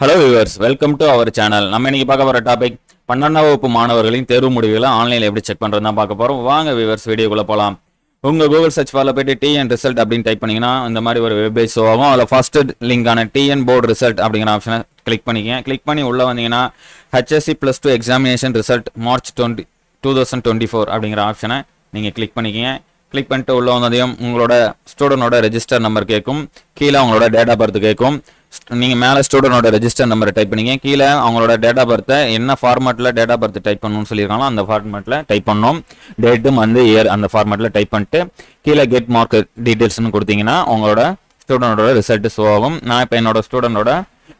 Hello viewers welcome to our channel நம்ம இன்னைக்கு பார்க்க போகிற டாபிக் பன்னெண்டாம் வகுப்பு மாணவர்களின் தேர்வு முடிவுகளை ஆன்லைனில் எப்படி செக் பண்ணுறது தான் பார்க்க போகிறோம் வாங்க வியூவர்ஸ் வீடியோக்குள்ளே போகலாம் உங்கள் கூகுள் சர்ச் ஃபாரில் போயிட்டு டிஎன் ரிசல்ட் அப்படின்னு டைப் பண்ணிங்கன்னா இந்த மாதிரி ஒரு வெப்பேஜ் ஷோ ஆகும். அதில் ஃபஸ்ட்டு லிங்கான டிஎன் போர்டு ரிசல்ட் அப்படிங்கிற ஆப்ஷனை கிளிக் பண்ணிக்கங்க. கிளிக் பண்ணி உள்ளே வந்தீங்கன்னா HSC plus two examination result March twenty two thousand twenty four அப்படிங்கிற ஆப்ஷனை நீங்கள் கிளிக் பண்ணிக்கங்க. கிளிக் பண்ணிட்டு உள்ள வந்ததையும் உங்களோட ஸ்டூடெண்டோட ரெஜிஸ்டர் நம்பர் கேட்கும். கீழே அவங்களோட டேட் ஆஃப் பர்த் கேட்கும். நீங்கள் மேலே ஸ்டூடெண்டோட ரெஜிஸ்டர் நம்பரை டைப் பண்ணிங்க. கீழே அவங்களோட டேட் ஆஃப் பர்த்தை என்ன ஃபார்மேட்டில் டேட் ஆஃப் பர்த் டைப் பண்ணணும்னு சொல்லியிருக்காங்களோ அந்த ஃபார்மேட்டில் டைப் பண்ணோம் டேட்டு மந்த் இயர் அந்த ஃபார்மேட்டில் டைப் பண்ணிட்டு கீழே கெட் மார்க் டீட்டெயில்ஸ்னு கொடுத்தீங்கன்னா உங்களோட ஸ்டூடெண்டோட ரிசல்ட் ஷோ ஆகும். நான் இப்போ என்னோட ஸ்டூடெண்டோட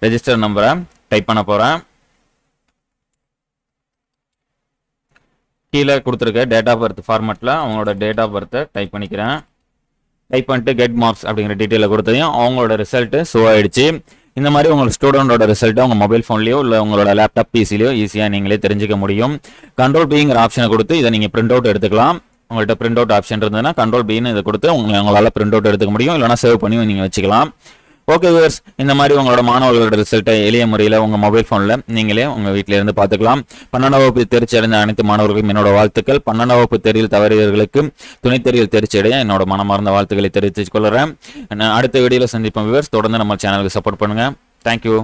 ரெஜிஸ்டர் நம்பரை டைப் பண்ண போகிறேன் கீழே கொடுத்துருக்க டேட் ஆஃப் பர்த் ஃபார்மேட்டில் அவங்களோட டேட் ஆஃப் பர்த்தை டைப் பண்ணிக்கிறேன். டைப் பண்ணிட்டு கெட் மார்க்ஸ் அப்படிங்கிற டீட்டெயிலில் கொடுத்ததையும் அவங்களோட ரிசல்ட்டு ஷோ ஆயிடுச்சு. இந்த மாதிரி உங்கள் ஸ்டூடெண்டோட ரிசல்ட்டை உங்கள் மொபைல் ஃபோன்லேயோ இல்லை உங்களோட லேப்டாப் பிசிலையோ ஈஸியாக நீங்களே தெரிஞ்சுக்க முடியும். கண்ட்ரோல் பிங்கிற ஆப்ஷனை கொடுத்து இதை நீங்கள் பிரிண்ட் அவுட் எடுத்துக்கலாம். உங்கள்கிட்ட பிரிண்ட் அவுட் ஆப்ஷன் இருந்ததுன்னா கண்ட்ரோல் பின்னு இதை கொடுத்து உங்களை உங்களால் பிரிண்ட் அவுட் எடுத்துக்க முடியும். இல்லைனா சேவ் பண்ணி நீங்கள் வச்சுக்கலாம். ஓகே வியர்ஸ் இந்த மாதிரி உங்களோட மாணவர்களோட ரிசல்ட்டை எளிய முறையில் உங்கள் மொபைல் ஃபோனில் நீங்களே உங்கள் வீட்டில இருந்து பார்த்துக்கலாம். பன்னெண்டாம் வகுப்பு தேர்ச்சி அடைந்த அனைத்து மாணவர்களுக்கும் என்னோட வாழ்த்துக்கள். பன்னெண்டாம் வகுப்பு தேர்வில் தவறியவர்களுக்கு துணைத் தேர்வில் தேர்ச்சி அடைய என்னோட மனமார்ந்த வாழ்த்துக்களை தெரிவித்துக் கொள்கிறேன். நான் அடுத்த வீடியோவில் சந்திப்போம் வியர்ஸ் தொடர்ந்து நம்ம சேனலுக்கு சப்போர்ட் பண்ணுங்கள் தேங்க்யூ